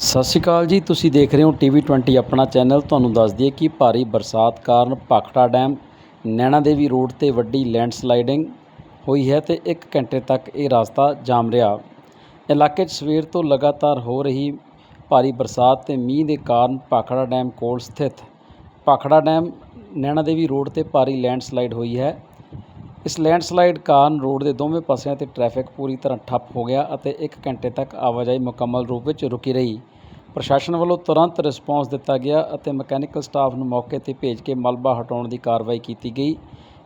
ਸਤਿ ਸ਼੍ਰੀ ਅਕਾਲ ਜੀ, ਤੁਸੀਂ ਦੇਖ ਰਹੇ ਹੋ ਟੀਵੀ 20 ਆਪਣਾ ਚੈਨਲ। ਤੁਹਾਨੂੰ ਦੱਸ ਦਈਏ ਕਿ ਭਾਰੀ ਬਰਸਾਤ ਕਾਰਨ ਭਾਖੜਾ ਡੈਮ, ਨੈਣਾ ਦੇਵੀ ਰੋਡ ਤੇ ਵੱਡੀ ਲੈਂਡਸਲਾਈਡਿੰਗ ਹੋਈ ਹੈ ਤੇ 1 ਘੰਟੇ ਤੱਕ ਇਹ ਰਸਤਾ ਜਾਮ ਰਿਹਾ। ਇਲਾਕੇ 'ਚ ਸਵੇਰ ਤੋਂ ਲਗਾਤਾਰ ਹੋ ਰਹੀ ਭਾਰੀ ਬਰਸਾਤ ਤੇ ਮੀਂਹ ਦੇ ਕਾਰਨ ਭਾਖੜਾ ਡੈਮ ਕੋਲ ਸਥਿਤ ਭਾਖੜਾ ਡੈਮ, ਨੈਣਾ ਦੇਵੀ ਰੋਡ ਤੇ ਭਾਰੀ ਲੈਂਡਸਲਾਈਡ ਹੋਈ ਹੈ। ਇਸ ਲੈਂਡਸਲਾਈਡ ਕਾਰਨ ਰੋਡ ਦੇ ਦੋਵੇਂ ਪਾਸਿਆਂ ਤੇ ਟ੍ਰੈਫਿਕ ਪੂਰੀ ਤਰ੍ਹਾਂ ਠੱਪ ਹੋ ਗਿਆ ਅਤੇ 1 ਘੰਟੇ ਤੱਕ ਆਵਾਜਾਈ ਮੁਕੰਮਲ ਰੂਪ ਵਿੱਚ ਰੁਕੀ ਰਹੀ। ਪ੍ਰਸ਼ਾਸਨ ਵੱਲੋਂ ਤੁਰੰਤ ਰਿਸਪਾਂਸ ਦਿੱਤਾ ਗਿਆ ਅਤੇ ਮਕੈਨੀਕਲ ਸਟਾਫ ਨੂੰ ਮੌਕੇ ਤੇ ਭੇਜ ਕੇ ਮਲਬਾ ਹਟਾਉਣ ਦੀ ਕਾਰਵਾਈ ਕੀਤੀ ਗਈ।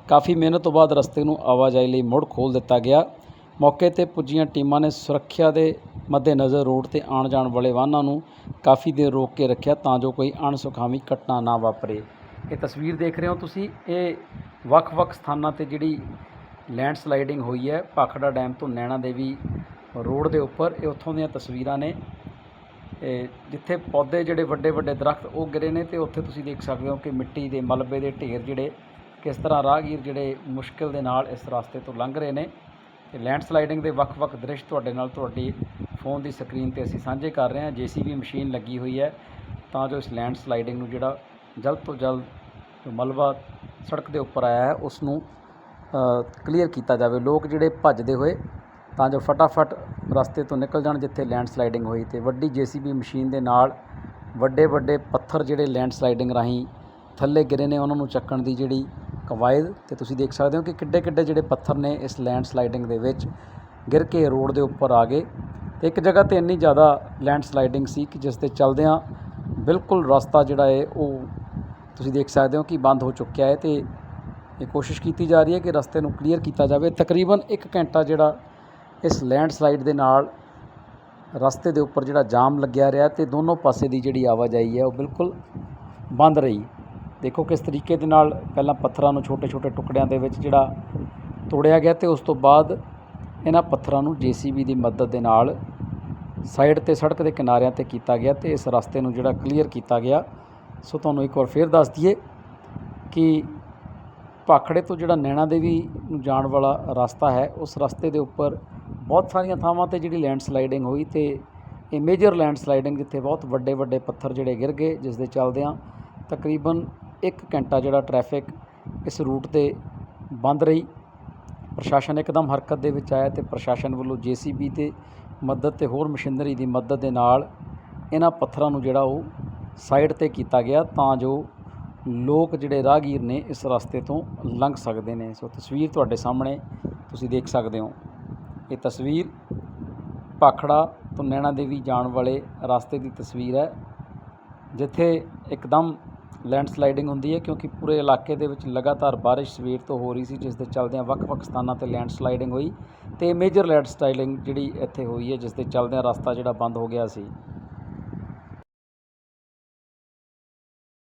ਕਾਫੀ ਮਿਹਨਤ ਤੋਂ ਬਾਅਦ ਰਸਤੇ ਨੂੰ ਆਵਾਜਾਈ ਲਈ ਮੁੜ ਖੋਲ੍ਹ ਦਿੱਤਾ ਗਿਆ। ਮੌਕੇ ਤੇ ਪੁੱਜੀਆਂ ਟੀਮਾਂ ਨੇ ਸੁਰੱਖਿਆ ਦੇ ਮੱਦੇਨਜ਼ਰ ਰੋਡ ਤੇ ਆਉਣ ਜਾਣ ਵਾਲੇ ਵਾਹਨਾਂ ਨੂੰ ਕਾਫੀ ਦੇਰ ਰੋਕ ਕੇ ਰੱਖਿਆ ਤਾਂ ਜੋ ਕੋਈ ਅਣਸੁਖਾਵੀ ਘਟਨਾ ਨਾ ਵਾਪਰੇ। ਇਹ ਤਸਵੀਰ ਦੇਖ ਰਹੇ ਹੋ ਤੁਸੀਂ। ਇਹ ਵੱਖ-ਵੱਖ ਸਥਾਨਾਂ ਤੇ ਜਿਹੜੀ ਲੈਂਡਸਲਾਈਡਿੰਗ ਹੋਈ ਹੈ, ਭਾਖੜਾ ਡੈਮ ਤੋਂ ਨੈਣਾ ਦੇਵੀ ਰੋਡ ਦੇ ਉੱਪਰ, ਇਹ ਉੱਥੋਂ ਦੀਆਂ ਤਸਵੀਰਾਂ ਨੇ। ਇਹ ਜਿੱਥੇ ਪੌਦੇ ਜਿਹੜੇ ਵੱਡੇ ਵੱਡੇ ਦਰਖਤ ਉਹ ਗਿਰੇ ਨੇ ਤੇ ਉੱਥੇ ਤੁਸੀਂ ਦੇਖ ਸਕਦੇ ਹੋ ਕਿ ਮਿੱਟੀ ਦੇ ਮਲਬੇ ਦੇ ਢੇਰ ਜਿਹੜੇ ਕਿਸ ਤਰ੍ਹਾਂ ਰਾਹਗੀਰ ਜਿਹੜੇ ਮੁਸ਼ਕਿਲ ਦੇ ਨਾਲ ਇਸ ਰਸਤੇ ਤੋਂ ਲੰਘ ਰਹੇ ਨੇ। ਤੇ ਲੈਂਡਸਲਾਈਡਿੰਗ ਦੇ ਵੱਖ-ਵੱਖ ਦ੍ਰਿਸ਼ ਤੁਹਾਡੇ ਨਾਲ ਤੁਹਾਡੀ ਫੋਨ ਦੀ ਸਕਰੀਨ ਤੇ ਅਸੀਂ ਸਾਂਝੇ ਕਰ ਰਹੇ ਹਾਂ। ਜੀਸੀਬੀ ਮਸ਼ੀਨ ਲੱਗੀ ਹੋਈ ਹੈ, ਤਾਂ ਜੋ ਇਸ ਲੈਂਡਸਲਾਈਡਿੰਗ ਨੂੰ ਜਿਹੜਾ ਜਲਦ ਤੋਂ ਜਲਦ ਜੋ ਮਲਬਾ ਸੜਕ ਦੇ ਉੱਪਰ ਆਇਆ ਹੈ ਉਸ ਨੂੰ ਕਲੀਅਰ ਕੀਤਾ ਜਾਵੇ। ਲੋਕ ਜਿਹੜੇ ਭੱਜਦੇ ਹੋਏ, ਤਾਂ ਜੋ ਫਟਾਫਟ ਰਸਤੇ ਤੋਂ ਨਿਕਲ ਜਾਣ, ਜਿੱਥੇ ਲੈਂਡਸਲਾਈਡਿੰਗ ਹੋਈ ਤੇ ਵੱਡੀ ਜੀਸੀਬੀ ਮਸ਼ੀਨ ਦੇ ਨਾਲ ਵੱਡੇ ਵੱਡੇ ਪੱਥਰ ਜਿਹੜੇ ਲੈਂਡਸਲਾਈਡਿੰਗ ਰਾਹੀਂ ਥੱਲੇ ਗਿਰੇ ਨੇ, ਉਹਨਾਂ ਨੂੰ ਚੱਕਣ ਦੀ ਜਿਹੜੀ ਕਵਾਇਦ, ਤੇ ਤੁਸੀਂ ਦੇਖ ਸਕਦੇ ਹੋ ਕਿ ਕਿੱਡੇ ਕਿੱਡੇ ਜਿਹੜੇ ਪੱਥਰ ਨੇ ਇਸ ਲੈਂਡਸਲਾਈਡਿੰਗ ਦੇ ਵਿੱਚ, ਗਿਰ ਕੇ ਰੋਡ ਦੇ ਉੱਪਰ ਆ ਗਏ। ਤੇ ਇੱਕ ਜਗ੍ਹਾ ਤੇ ਇੰਨੀ ਜ਼ਿਆਦਾ ਲੈਂਡਸਲਾਈਡਿੰਗ ਸੀ ਕਿ ਜਿਸ ਤੇ ਚੱਲਦਿਆਂ ਬਿਲਕੁਲ ਰਸਤਾ ਜਿਹੜਾ ਹੈ ਉਹ ਤੁਸੀਂ ਦੇਖ ਸਕਦੇ ਹੋ ਕਿ ਬੰਦ ਹੋ ਚੁੱਕਿਆ ਹੈ ਤੇ ਇਹ ਕੋਸ਼ਿਸ਼ ਕੀਤੀ ਜਾ ਰਹੀ ਹੈ ਕਿ ਰਸਤੇ ਨੂੰ ਕਲੀਅਰ ਕੀਤਾ ਜਾਵੇ। ਤਕਰੀਬਨ 1 ਘੰਟਾ ਜਿਹੜਾ ਇਸ ਲੈਂਡਸਲਾਈਡ ਦੇ ਨਾਲ ਰਸਤੇ ਦੇ ਉੱਪਰ ਜਿਹੜਾ ਜਾਮ ਲੱਗਿਆ ਰਿਹਾ ਤੇ ਦੋਨੋਂ ਪਾਸੇ ਦੀ ਜਿਹੜੀ ਆਵਾਜਾਈ ਹੈ ਉਹ ਬਿਲਕੁਲ ਬੰਦ ਰਹੀ। ਦੇਖੋ ਕਿਸ ਤਰੀਕੇ ਦੇ ਨਾਲ ਪਹਿਲਾਂ ਪੱਥਰਾਂ ਨੂੰ ਛੋਟੇ-ਛੋਟੇ ਟੁਕੜਿਆਂ ਦੇ ਵਿੱਚ ਜਿਹੜਾ ਤੋੜਿਆ ਗਿਆ ਤੇ ਉਸ ਤੋਂ ਬਾਅਦ ਇਹਨਾਂ ਪੱਥਰਾਂ ਨੂੰ ਜੀਸੀਬੀ ਦੀ ਮਦਦ ਦੇ ਨਾਲ ਸਾਈਡ ਤੇ ਸੜਕ ਦੇ ਕਿਨਾਰਿਆਂ ਤੇ ਕੀਤਾ ਗਿਆ ਤੇ ਇਸ ਰਸਤੇ ਨੂੰ ਜਿਹੜਾ ਕਲੀਅਰ ਕੀਤਾ ਗਿਆ। ਸੋ ਤੁਹਾਨੂੰ ਇੱਕ ਵਾਰ ਫੇਰ ਦੱਸ ਦਈਏ ਕਿ ਭਾਖੜੇ ਤੋਂ ਜਿਹੜਾ ਨੈਣਾ ਦੇਵੀ ਨੂੰ ਜਾਣ ਵਾਲਾ ਰਸਤਾ ਹੈ, ਉਸ ਰਸਤੇ ਦੇ ਉੱਪਰ ਬਹੁਤ ਸਾਰੀਆਂ ਥਾਵਾਂ ਤੇ ਜਿਹੜੀ ਲੈਂਡਸਲਾਈਡਿੰਗ ਹੋਈ ਤੇ ਇਹ ਮੇਜਰ ਲੈਂਡ ਸਲਾਈਡਿੰਗ ਜਿੱਥੇ ਬਹੁਤ ਵੱਡੇ ਵੱਡੇ ਪੱਥਰ ਜਿਹੜੇ ਗਿਰ ਗਏ, ਜਿਸ ਦੇ ਚੱਲਦਿਆਂ ਤਕਰੀਬਨ 1 ਘੰਟਾ ਜਿਹੜਾ ਟ੍ਰੈਫਿਕ ਇਸ ਰੂਟ ਤੇ ਬੰਦ ਰਹੀ। ਪ੍ਰਸ਼ਾਸਨ ਇੱਕਦਮ ਹਰਕਤ ਦੇ ਵਿੱਚ ਆਇਆ ਤੇ ਪ੍ਰਸ਼ਾਸਨ ਵੱਲੋਂ ਜੀਸੀਬੀ ਤੇ ਮਦਦ ਤੇ ਹੋਰ ਮਸ਼ੀਨਰੀ ਦੀ ਮਦਦ ਦੇ ਨਾਲ ਇਹਨਾਂ ਪੱਥਰਾਂ ਨੂੰ ਜਿਹੜਾ ਉਹ ਸਾਈਡ ਤੇ ਕੀਤਾ ਗਿਆ ਤਾਂ ਜੋ ਲੋਕ ਜਿਹੜੇ ਰਾਹਗੀਰ ਨੇ ਇਸ ਰਸਤੇ ਤੋਂ ਲੰਘ ਸਕਦੇ ਨੇ। ਸੋ ਤਸਵੀਰ ਤੁਹਾਡੇ ਸਾਹਮਣੇ ਤੁਸੀਂ ਦੇਖ ਸਕਦੇ ਹੋ। ਇਹ ਤਸਵੀਰ ਭਾਖੜਾ ਤੋਂ ਨੈਣਾ ਦੇਵੀ ਜਾਣ ਵਾਲੇ ਰਸਤੇ ਦੀ ਤਸਵੀਰ ਹੈ, ਜਿੱਥੇ ਇੱਕਦਮ ਲੈਂਡਸਲਾਈਡਿੰਗ ਹੁੰਦੀ ਹੈ ਕਿਉਂਕਿ ਪੂਰੇ ਇਲਾਕੇ ਦੇ ਵਿੱਚ ਲਗਾਤਾਰ ਬਾਰਿਸ਼ ਸਵੇਰ ਤੋਂ ਹੋ ਰਹੀ ਸੀ, ਜਿਸ ਦੇ ਚੱਲਦਿਆਂ ਵੱਖ-ਵੱਖ ਸਥਾਨਾਂ ਤੇ ਲੈਂਡਸਲਾਈਡਿੰਗ ਹੋਈ ਤੇ ਮੇਜਰ ਲੈਂਡ ਲੈਂਡਸਲਾਈਡਿੰਗ ਜਿਹੜੀ ਇੱਥੇ ਹੋਈ ਹੈ, ਜਿਸ ਦੇ ਚੱਲਦਿਆਂ ਰਸਤਾ ਜਿਹੜਾ ਬੰਦ ਹੋ ਗਿਆ ਸੀ।